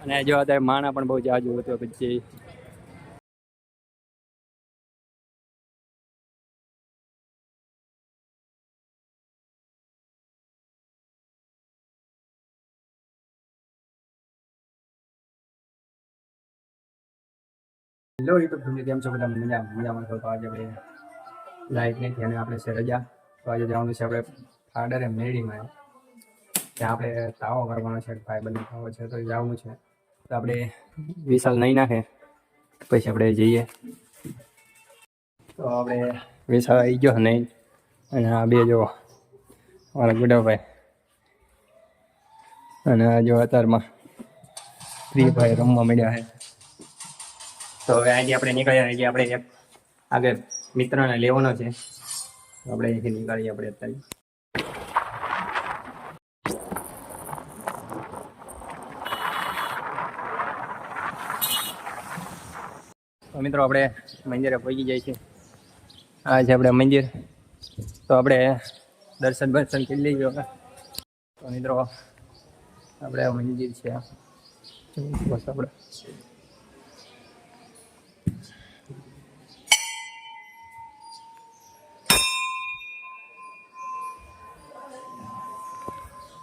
અને જો અત્યારે માણા પણ બહુ જાજુ હતો પછી હેલો યુટ્યુબ તમને કેમ છો? બધા મજા મજામાં છો? તો આજે આપણે લાઈટ નથી અને આપણે છે રજા. તો આજે જવાનું છે આપણે ફાડરે મેળીમાં ત્યાં આપણે તાવો કરવાનો છે, ભાઈ બંને તાવો છે, તો જવાનું છે. તો આપણે વિશાલ નહીં નાખે, પછી આપણે જઈએ. તો આપણે વિશાલ આવી ગયો નહીં અને આ બે જો મારા ગુડાભાઈ. અને આ જો અત્યારમાં ફ્રી ભાઈ રમવા મળ્યા છે. તો હવે આજે આપણે નીકળ્યા આજે આપણે એક આગળ મિત્રને લેવાનો છે. આપણે અહીંથી નીકળીએ આપણે અત્યારે. મિત્રો આપણે મંદિરે પહોંચી જાય છે આ છે આપણે મંદિર. તો આપણે દર્શન બર્શન કરી લઈએ હવે તો મિત્રો, આપણે મંદિર છે. બસ આપણે.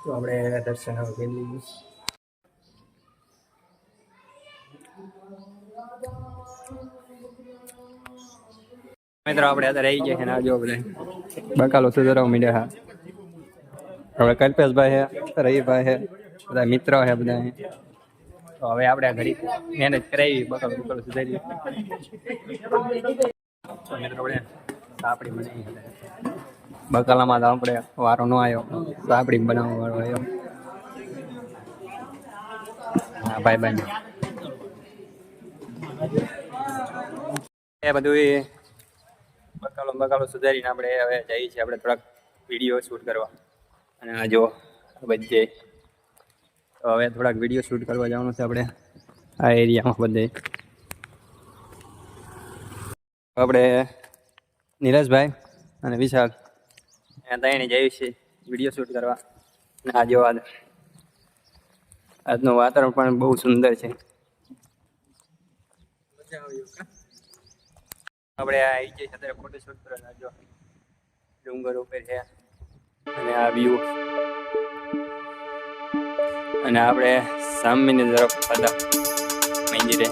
તો આપણે દર્શન હવે કરી લઈએ. મિત્રો આપણે અત્યારે આવી ગયા છે ને આજો બધા. બકાલો સુધારવા માંડ્યા હા. હવે કલ્પેશભાઈ છે રવિભાઈ છે બધા મિત્ર છે બધા તો હવે આપણે આ ઘડી મહેનત કરાવી બકાલો બકાલો સુધારી મિત્રો આપણે સાપડી બનાવી બકાલામાં તો આપણે વારો ન આવ્યો. સાપડી બનાવવા વાળો આવ્યો. હા ભાઈ ભાઈ એ બધું બકાલો બકાલો સુધારીને આપણે હવે જઈએ છીએ આપણે થોડાક વીડિયો શૂટ કરવા. અને આ જો બધે. તો હવે થોડાક વીડિયો શૂટ કરવા જવાનું છે આપણે આ એરિયામાં બધે. આપણે નીરજભાઈ અને વિશાલ. ત્રણે જઈએ છીએ વીડિયો શૂટ કરવા. અને આ જો આજ આજનું વાતાવરણ પણ બહુ સુંદર છે. આપણે આ આવી જઈએ અત્યારે ફોટો શૂટ કરવા જો ડુંગર ઉપર છે અને આ વ્યૂ અને આપણે સામેની તરફ હતા મંદિરે.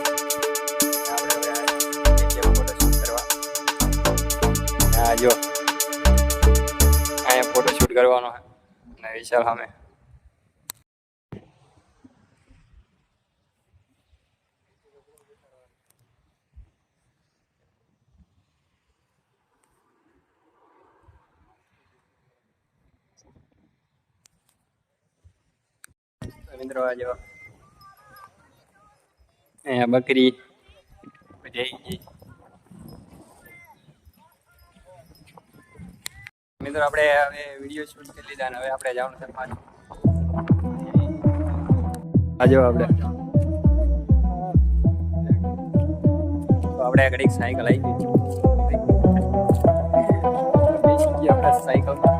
જો અહીંયા ફોટો શૂટ કરવાનો અને વિશાલ સામે. મિત્રો આ જો અહીંયા બકરી બધી મિત્રો આપણે હવે વીડિયો શૂટ કરી લીધા હવે આપણે જવાનું છે પાછું આજો આપણે તો આપણે ઘડીક સાયકલ આવી ગઈ આપણે સાયકલ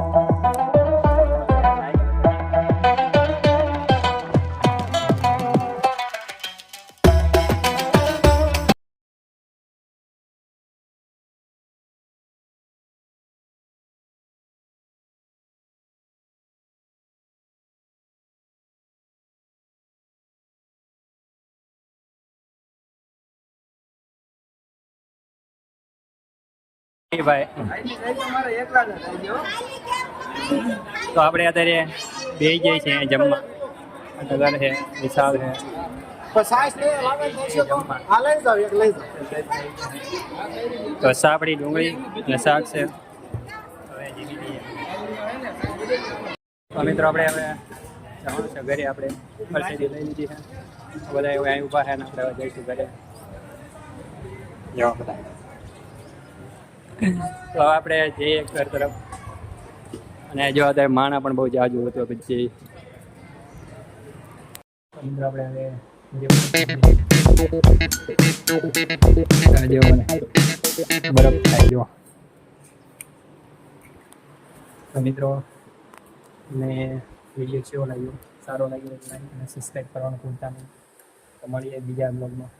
તો આપણે અત્યારે બે જાય છે જમવા. નગર છે, વિશાલ છે. તો સાપડી, ડુંગળી અને શાક છે. તો મિત્રો, આપણે ઘરે. આપણે એવું અહીં ઊભા છે આપણે જઈશું ઘરે. જવા બધા. તો આપણે જઈએ ઘર તરફ. અને જો અત્યારે માણા પણ બહુ જાજુ હતો પછી. મિત્રો ને વીડિયો કેવો લાગ્યો, સારો લાગ્યો લાઈક અને સબસ્ક્રાઈબ કરવાનું ભૂલતા નહીં. તો મળીએ બીજા બ્લોગમાં